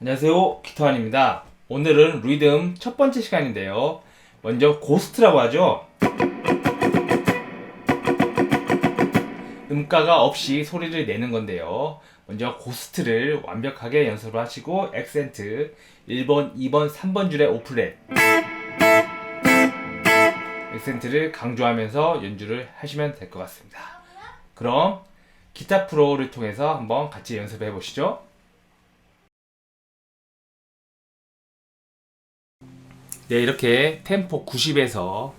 안녕하세요. 기타환입니다. 오늘은 리듬 첫 번째 시간인데요. 먼저 고스트라고 하죠. 음가가 없이 소리를 내는 건데요. 먼저 고스트를 완벽하게 연습을 하시고 액센트 1번, 2번, 3번 줄의 오플렛 액센트를 강조하면서 연주를 하시면 될 것 같습니다. 그럼 기타 프로를 통해서 한번 같이 연습해 보시죠 네, 이렇게 템포 90에서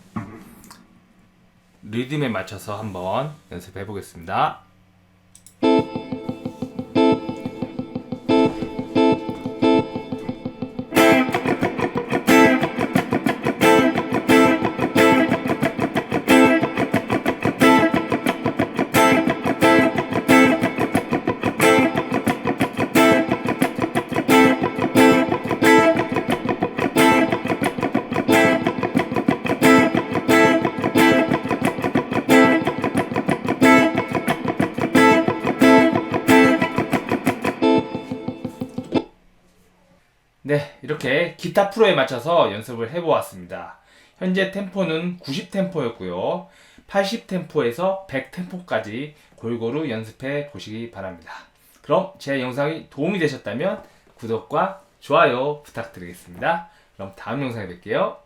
리듬에 맞춰서 한번 연습해 보겠습니다. 네, 이렇게 기타 프로에 맞춰서 연습을 해 보았습니다. 현재 템포는 90 템포였고요. 80 템포에서 100 템포까지 골고루 연습해 보시기 바랍니다. 그럼 제 영상이 도움이 되셨다면 구독과 좋아요 부탁드리겠습니다. 그럼 다음 영상에 뵐게요.